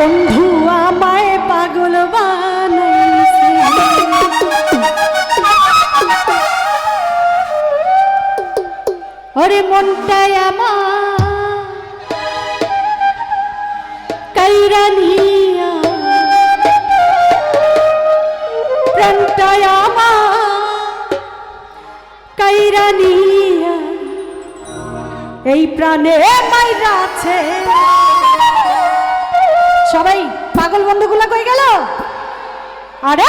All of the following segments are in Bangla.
বন্ধু আমায় পাগল বানাইছে। ওরে মনটাই আমার কাইরা নিয়া। প্রাণটাই আমার এই প্রাণে মাইরাছে সবাই পাগল বন্ধুগুলো কই গেল? আরে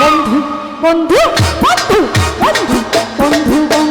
বন্ধু বন্ধু বন্ধু বন্ধু বন্ধু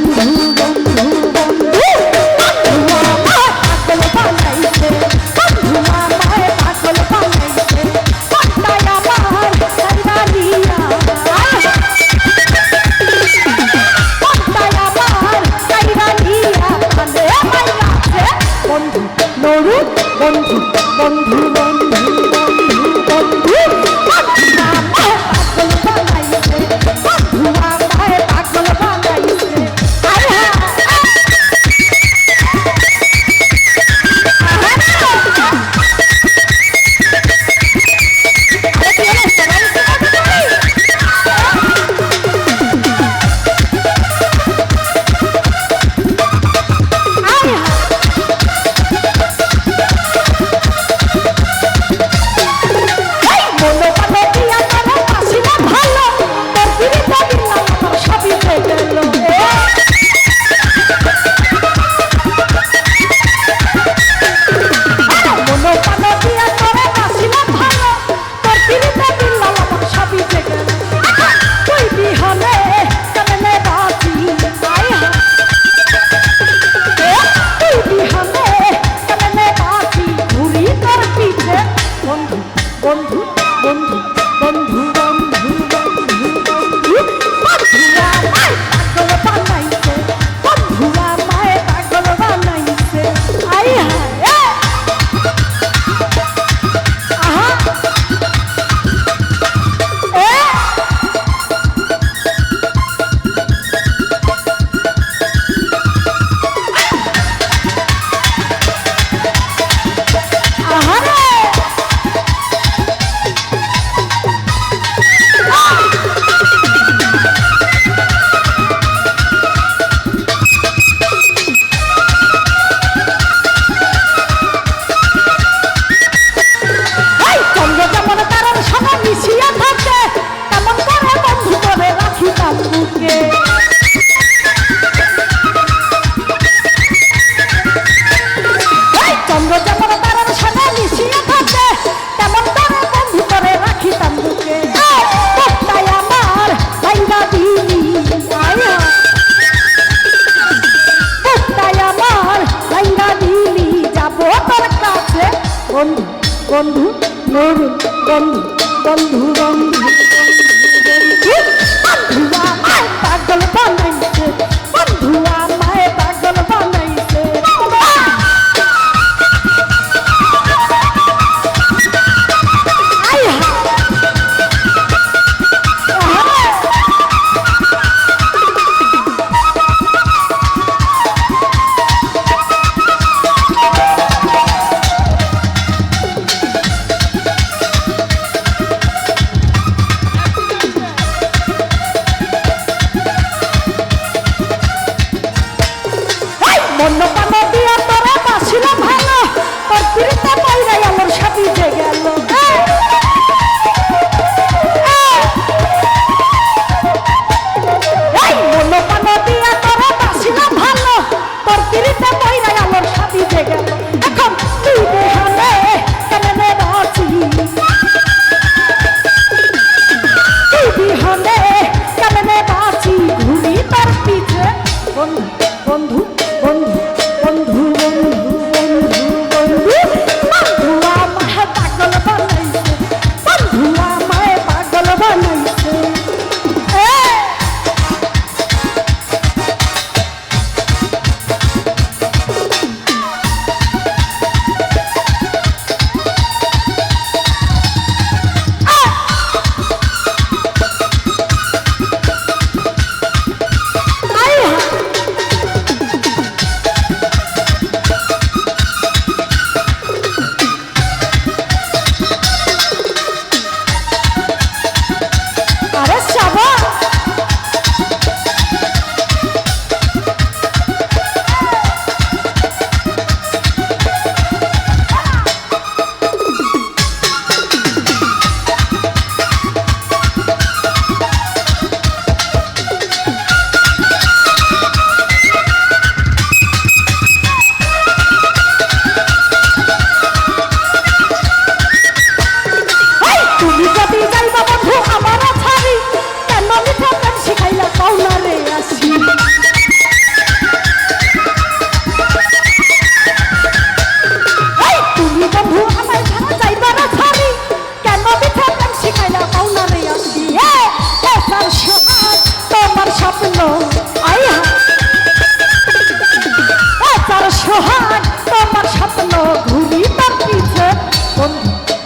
বন্ধু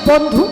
বন্ধু